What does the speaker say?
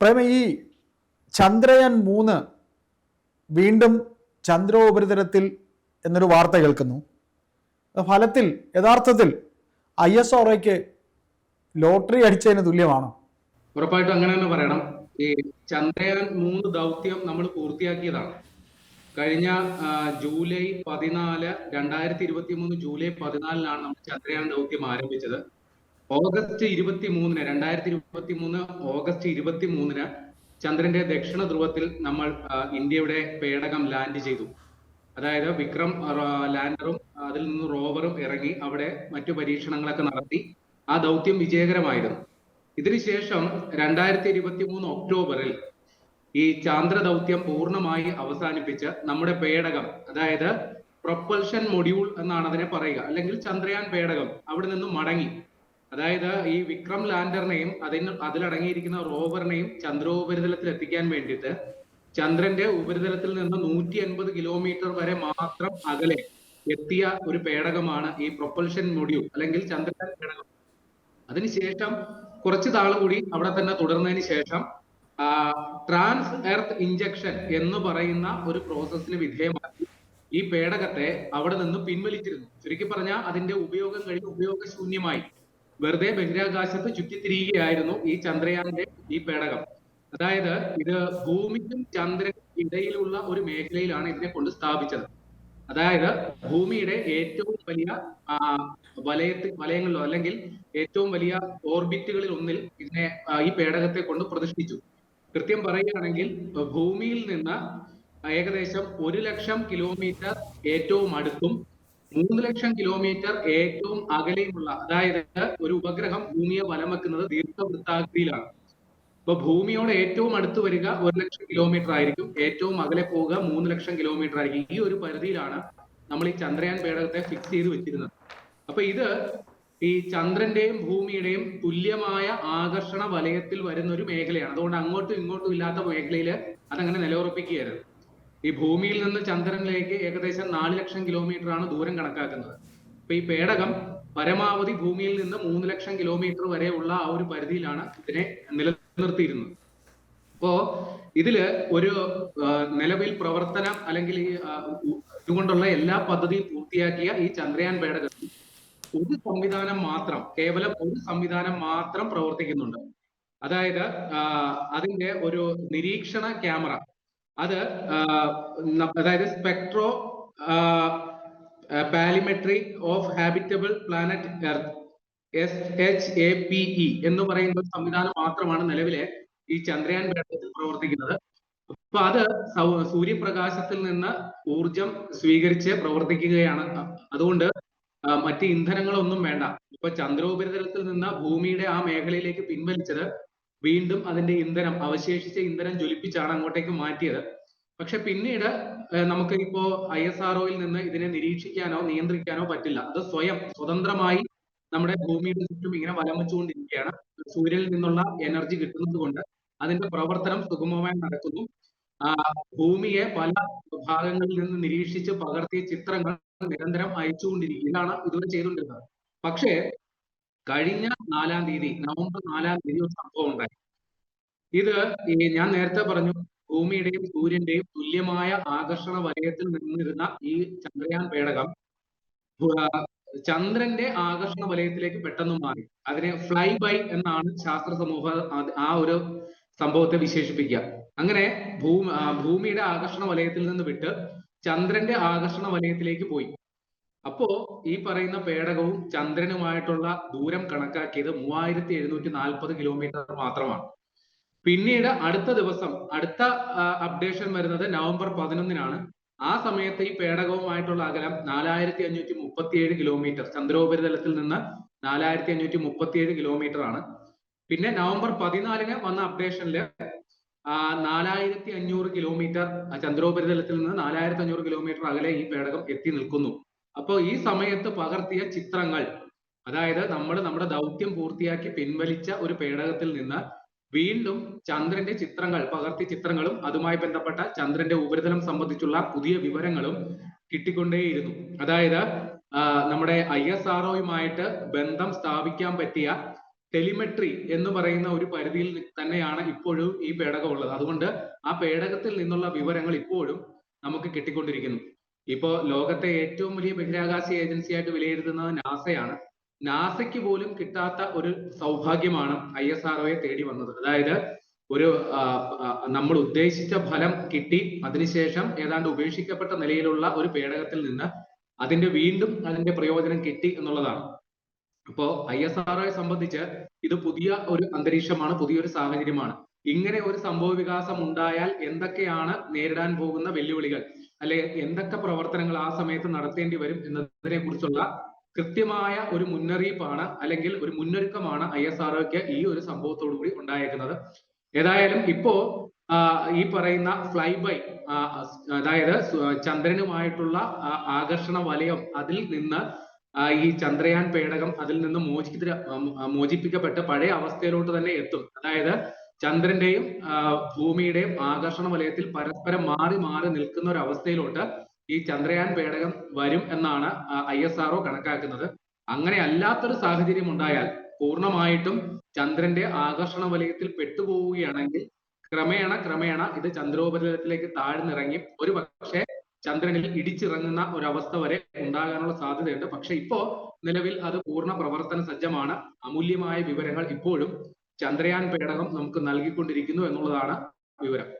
പ്രേമ ഈ ചന്ദ്രയാൻ മൂന്ന് വീണ്ടും ചന്ദ്രോപരിതലത്തിൽ എന്നൊരു വാർത്ത കേൾക്കുന്നു. ഫലത്തിൽ യഥാർത്ഥത്തിൽ ഐ എസ് ഒറയ്ക്ക് ലോട്ടറി അടിച്ചതിന് തുല്യമാണോ? ഉറപ്പായിട്ടും അങ്ങനെ തന്നെ പറയണം. ഈ ചന്ദ്രയാൻ മൂന്ന് ദൗത്യം നമ്മൾ പൂർത്തിയാക്കിയതാണ്. കഴിഞ്ഞ ജൂലൈ പതിനാല് രണ്ടായിരത്തി ഇരുപത്തി മൂന്ന് ജൂലൈ പതിനാലിനാണ് നമ്മൾ ചന്ദ്രയാൻ ദൗത്യം ആരംഭിച്ചത്. ഓഗസ്റ്റ് ഇരുപത്തി മൂന്നിന് രണ്ടായിരത്തി ഇരുപത്തി മൂന്ന് ഓഗസ്റ്റ് ഇരുപത്തി മൂന്നിന് ചന്ദ്രന്റെ ദക്ഷിണ ധ്രുവത്തിൽ നമ്മൾ ഇന്ത്യയുടെ പേടകം ലാൻഡ് ചെയ്തു. അതായത് വിക്രം ലാൻഡറും അതിൽ നിന്ന് റോവറും ഇറങ്ങി അവിടെ മറ്റു പരീക്ഷണങ്ങളൊക്കെ നടത്തി. ആ ദൗത്യം വിജയകരമായിരുന്നു. ഇതിനുശേഷം രണ്ടായിരത്തി ഇരുപത്തി മൂന്ന് ഒക്ടോബറിൽ ഈ ചാന്ദ്ര ദൗത്യം പൂർണമായി അവസാനിപ്പിച്ച് നമ്മുടെ പേടകം അതായത് പ്രൊപ്പൽഷൻ മൊഡ്യൂൾ എന്നാണ് അതിനെ പറയുക അല്ലെങ്കിൽ ചന്ദ്രയാൻ പേടകം അവിടെ നിന്നും മടങ്ങി. അതായത് ഈ വിക്രം ലാൻഡറിനെയും അതിന് അതിലടങ്ങിയിരിക്കുന്ന റോവറിനെയും ചന്ദ്രോപരിതലത്തിൽ എത്തിക്കാൻ വേണ്ടിയിട്ട് ചന്ദ്രന്റെ ഉപരിതലത്തിൽ നിന്ന് നൂറ്റി അൻപത് കിലോമീറ്റർ വരെ മാത്രം അകലെ എത്തിയ ഒരു പേടകമാണ് ഈ പ്രൊപ്പൽഷൻ മൊഡ്യൂൾ അല്ലെങ്കിൽ ചന്ദ്ര പേടകം. അതിനുശേഷം കുറച്ച് നാൾ കൂടി അവിടെ തന്നെ തുടർന്നതിന് ശേഷം ട്രാൻസ് എർത്ത് ഇഞ്ചക്ഷൻ എന്ന് പറയുന്ന ഒരു പ്രോസസ്സിന് വിധേയമാക്കി ഈ പേടകത്തെ അവിടെ നിന്ന് പിൻവലിച്ചിരുന്നു. ചുരുക്കി പറഞ്ഞാൽ അതിന്റെ ഉപയോഗം കഴിഞ്ഞ് ഉപയോഗശൂന്യമായി. വെറുതെ ബഹിരാകാശത്ത് ചുറ്റിത്തിരിയുകയായിരുന്നു ഈ ചന്ദ്രയാന്റെ ഈ പേടകം. അതായത് ഇത് ഭൂമിക്കും ചന്ദ്രനും ഇടയിലുള്ള ഒരു മേഖലയിലാണ് ഇതിനെ കൊണ്ട് സ്ഥാപിച്ചത്. അതായത് ഭൂമിയുടെ ഏറ്റവും വലിയ വലയത്തിൽ വലയങ്ങളിലോ അല്ലെങ്കിൽ ഏറ്റവും വലിയ ഓർബിറ്റുകളിൽ ഒന്നിൽ ഇതിനെ ഈ പേടകത്തെ കൊണ്ട് പ്രതിഷ്ഠിച്ചു. കൃത്യം പറയുകയാണെങ്കിൽ ഭൂമിയിൽ നിന്ന് ഏകദേശം ഒരു ലക്ഷം കിലോമീറ്റർ ഏറ്റവും അടുത്തും മൂന്ന് ലക്ഷം കിലോമീറ്റർ ഏറ്റവും അകലെയുമുള്ള അതായത് ഒരു ഉപഗ്രഹം ഭൂമിയെ വലം വെക്കുന്നത് ദീർഘവൃത്താകൃതിയിലാണ്. ഇപ്പൊ ഭൂമിയോട് ഏറ്റവും അടുത്ത് വരിക ഒരു ലക്ഷം കിലോമീറ്റർ ആയിരിക്കും. ഏറ്റവും അകലെ പോവുക മൂന്ന് ലക്ഷം കിലോമീറ്റർ ആയിരിക്കും. ഈ ഒരു പരിധിയിലാണ് നമ്മൾ ഈ ചന്ദ്രയാൻ പേടകത്തെ ഫിക്സ് ചെയ്ത് വെച്ചിരുന്നത്. അപ്പൊ ഇത് ഈ ചന്ദ്രന്റെയും ഭൂമിയുടെയും തുല്യമായ ആകർഷണ വലയത്തിൽ വരുന്ന ഒരു മേഖലയാണ്. അതുകൊണ്ട് അങ്ങോട്ടും ഇങ്ങോട്ടും ഇല്ലാത്ത മേഖലയിൽ അതങ്ങനെ നിലയുറപ്പിക്കുകയായിരുന്നു. ഈ ഭൂമിയിൽ നിന്ന് ചന്ദ്രനിലേക്ക് ഏകദേശം നാല് ലക്ഷം കിലോമീറ്റർ ആണ് ദൂരം കണക്കാക്കുന്നത്. അപ്പൊ ഈ പേടകം പരമാവധി ഭൂമിയിൽ നിന്ന് മൂന്ന് ലക്ഷം കിലോമീറ്റർ ഉള്ള ആ ഒരു പരിധിയിലാണ് ഇതിനെ നിലനിർത്തിയിരുന്നത്. അപ്പോ ഇതിൽ ഒരു നിലവിൽ പ്രവർത്തനം അല്ലെങ്കിൽ ഇതുകൊണ്ടുള്ള എല്ലാ പദ്ധതിയും പൂർത്തിയാക്കിയ ഈ ചന്ദ്രയാൻ പേടകം ഒരു സംവിധാനം മാത്രം കേവലം ഒരു സംവിധാനം മാത്രം പ്രവർത്തിക്കുന്നുണ്ട്. അതായത് അതിന്റെ ഒരു നിരീക്ഷണ ക്യാമറ അത് അതായത് spectropolarimetry of habitable planet Earth S H A P E എന്ന് പറയുന്ന സംവിധാനം മാത്രമാണ് നിലവിലെ ഈ ചന്ദ്രയാൻ പേടകത്തിൽ പ്രവർത്തിക്കുന്നത്. അപ്പൊ അത് സൂര്യപ്രകാശത്തിൽ നിന്ന് ഊർജം സ്വീകരിച്ച് പ്രവർത്തിക്കുകയാണ്. അതുകൊണ്ട് മറ്റ് ഇന്ധനങ്ങളൊന്നും വേണ്ട. ഇപ്പൊ ചന്ദ്രോപരിതലത്തിൽ നിന്ന് ഭൂമിയുടെ ആ മേഖലയിലേക്ക് പിൻവലിച്ചത് വീണ്ടും അതിന്റെ ഇന്ധനം അവശേഷിച്ച ഇന്ധനം ജ്വലിപ്പിച്ചാണ് അങ്ങോട്ടേക്ക് മാറ്റിയത്. പക്ഷെ പിന്നീട് നമുക്ക് ഇപ്പോ ഐ എസ് ആർഒയിൽ നിന്ന് ഇതിനെ നിരീക്ഷിക്കാനോ നിയന്ത്രിക്കാനോ പറ്റില്ല. അത് സ്വയം സ്വതന്ത്രമായി നമ്മുടെ ഭൂമിയുടെ ചുറ്റും ഇങ്ങനെ വലം വെച്ചുകൊണ്ടിരിക്കുകയാണ് സൂര്യനിൽ നിന്നുള്ള എനർജി കിട്ടുന്നത് കൊണ്ട് അതിന്റെ പ്രവർത്തനം സുഗമമായി നടക്കുന്നു. ഭൂമിയെ പല ഭാഗങ്ങളിൽ നിന്ന് നിരീക്ഷിച്ച് പകർത്തിയ ചിത്രങ്ങൾ നിരന്തരം അയച്ചുകൊണ്ടിരിക്കും ഇതാണ് ഇതുവരെ ചെയ്തുകൊണ്ടിരുന്നത്. പക്ഷേ കഴിഞ്ഞ നാലാം തീയതി നവംബർ നാലാം തീയതി ഒരു സംഭവം ഉണ്ടായി. ഇത് ഞാൻ നേരത്തെ പറഞ്ഞു ഭൂമിയുടെയും സൂര്യന്റെയും തുല്യമായ ആകർഷണ വലയത്തിൽ നിന്നിരുന്ന ഈ ചന്ദ്രയാൻ പേടകം ചന്ദ്രന്റെ ആകർഷണ വലയത്തിലേക്ക് പെട്ടെന്ന് മാറി. അതിനെ ഫ്ലൈ ബൈ എന്നാണ് ശാസ്ത്ര സമൂഹ ആ ഒരു സംഭവത്തെ വിശേഷിപ്പിക്കുക. അങ്ങനെ ഭൂമി ഭൂമിയുടെ ആകർഷണ വലയത്തിൽ നിന്ന് വിട്ട് ചന്ദ്രന്റെ ആകർഷണ വലയത്തിലേക്ക് പോയി. അപ്പോ ഈ പറയുന്ന പേടകവും ചന്ദ്രനുമായിട്ടുള്ള ദൂരം കണക്കാക്കിയത് മൂവായിരത്തി എഴുന്നൂറ്റി നാൽപ്പത് കിലോമീറ്റർ മാത്രമാണ്. പിന്നീട് അടുത്ത ദിവസം അടുത്ത അപ്ഡേഷൻ വരുന്നത് നവംബർ പതിനൊന്നിനാണ്. ആ സമയത്ത് ഈ പേടകവുമായിട്ടുള്ള അകലം നാലായിരത്തി അഞ്ഞൂറ്റി മുപ്പത്തിയേഴ് കിലോമീറ്റർ ചന്ദ്രോപരിതലത്തിൽ നിന്ന് നാലായിരത്തി അഞ്ഞൂറ്റി മുപ്പത്തിയേഴ് കിലോമീറ്റർ ആണ്. പിന്നെ നവംബർ പതിനാലിന് വന്ന അപ്ഡേഷനിൽ നാലായിരത്തി അഞ്ഞൂറ് കിലോമീറ്റർ ചന്ദ്രോപരിതലത്തിൽ നിന്ന് നാലായിരത്തി അഞ്ഞൂറ് കിലോമീറ്റർ അകലെ ഈ പേടകം എത്തി നിൽക്കുന്നു. അപ്പോൾ ഈ സമയത്ത് പകർത്തിയ ചിത്രങ്ങൾ അതായത് നമ്മൾ നമ്മുടെ ദൗത്യം പൂർത്തിയാക്കി പിൻവലിച്ച ഒരു പേടകത്തിൽ നിന്ന് വീണ്ടും ചന്ദ്രന്റെ ചിത്രങ്ങൾ പകർത്തി ചിത്രങ്ങളും അതുമായി ബന്ധപ്പെട്ട ചന്ദ്രന്റെ ഉപരിതലം സംബന്ധിച്ചുള്ള പുതിയ വിവരങ്ങളും കിട്ടിക്കൊണ്ടേയിരുന്നു. അതായത് നമ്മുടെ ഐ എസ് ആർഒയുമായിട്ട് ബന്ധം സ്ഥാപിക്കാൻ പറ്റിയ ടെലിമെട്രി എന്ന് പറയുന്ന ഒരു പരിധിയിൽ തന്നെയാണ് ഇപ്പോഴും ഈ പേടകം ഉള്ളത്. അതുകൊണ്ട് ആ പേടകത്തിൽ നിന്നുള്ള വിവരങ്ങൾ ഇപ്പോഴും നമുക്ക് കിട്ടിക്കൊണ്ടിരിക്കുന്നു. ഇപ്പോ ലോകത്തെ ഏറ്റവും വലിയ ബഹിരാകാശ ഏജൻസിയായിട്ട് വിലയിരുത്തുന്നത് നാസയാണ്. നാസയ്ക്ക് പോലും കിട്ടാത്ത ഒരു സൗഭാഗ്യമാണ് ഐ എസ് ആർഒയെ തേടി വന്നത്. അതായത് ഒരു നമ്മൾ ഉദ്ദേശിച്ച ഫലം കിട്ടി അതിനുശേഷം ഏതാണ്ട് ഉപേക്ഷിക്കപ്പെട്ട നിലയിലുള്ള ഒരു പേടകത്തിൽ നിന്ന് അതിന്റെ വീണ്ടും അതിന്റെ പ്രയോജനം കിട്ടി എന്നുള്ളതാണ്. അപ്പോ ഐ എസ് ആർഒയെ സംബന്ധിച്ച് ഇത് പുതിയ ഒരു അന്തരീക്ഷമാണ് പുതിയൊരു സാഹചര്യമാണ്. ഇങ്ങനെ ഒരു സംഭവ വികാസം ഉണ്ടായാൽ എന്തൊക്കെയാണ് നേരിടാൻ പോകുന്ന വെല്ലുവിളികൾ? അല്ലെ എന്തൊക്കെ പ്രവർത്തനങ്ങൾ ആ സമയത്ത് നടത്തേണ്ടി വരും എന്നതിനെ കുറിച്ചുള്ള കൃത്യമായ ഒരു മുന്നറിയിപ്പാണ് അല്ലെങ്കിൽ ഒരു മുന്നൊരുക്കമാണ് ഐ എസ് ആർഒക്ക് ഈ ഒരു സംഭവത്തോടു കൂടി ഉണ്ടായേക്കുന്നത്. ഏതായാലും ഇപ്പോ ഈ പറയുന്ന ഫ്ലൈ ബൈ അതായത് ചന്ദ്രനുമായിട്ടുള്ള ആകർഷണ വലയം അതിൽ നിന്ന് ഈ ചന്ദ്രയാൻ പേടകം അതിൽ നിന്ന് മോചിത മോചിപ്പിക്കപ്പെട്ട് പഴയ അവസ്ഥയിലോട്ട് തന്നെ എത്തും. അതായത് ചന്ദ്രന്റെയും ഭൂമിയുടെയും ആകർഷണ വലയത്തിൽ പരസ്പരം മാറി മാറി നിൽക്കുന്ന ഒരു അവസ്ഥയിലോട്ട് ഈ ചന്ദ്രയാൻ പേടകം വരും എന്നാണ് ഐ എസ് ആർഒ കണക്കാക്കുന്നത്. അങ്ങനെ അല്ലാത്തൊരു സാഹചര്യം ഉണ്ടായാൽ പൂർണമായിട്ടും ചന്ദ്രന്റെ ആകർഷണ വലയത്തിൽ പെട്ടുപോവുകയാണെങ്കിൽ ക്രമേണ ക്രമേണ ഇത് ചന്ദ്രോപരിതലത്തിലേക്ക് താഴ്ന്നിറങ്ങി ഒരു പക്ഷേ ചന്ദ്രനിൽ ഇടിച്ചിറങ്ങുന്ന ഒരവസ്ഥ വരെ ഉണ്ടാകാനുള്ള സാധ്യതയുണ്ട്. പക്ഷെ ഇപ്പോ നിലവിൽ അത് പൂർണ പ്രവർത്തന സജ്ജമാണ്. അമൂല്യമായ വിവരങ്ങൾ ഇപ്പോഴും ചന്ദ്രയാൻ പേടകം നമുക്ക് നൽകിക്കൊണ്ടിരിക്കുന്നു എന്നുള്ളതാണ് വിവരം.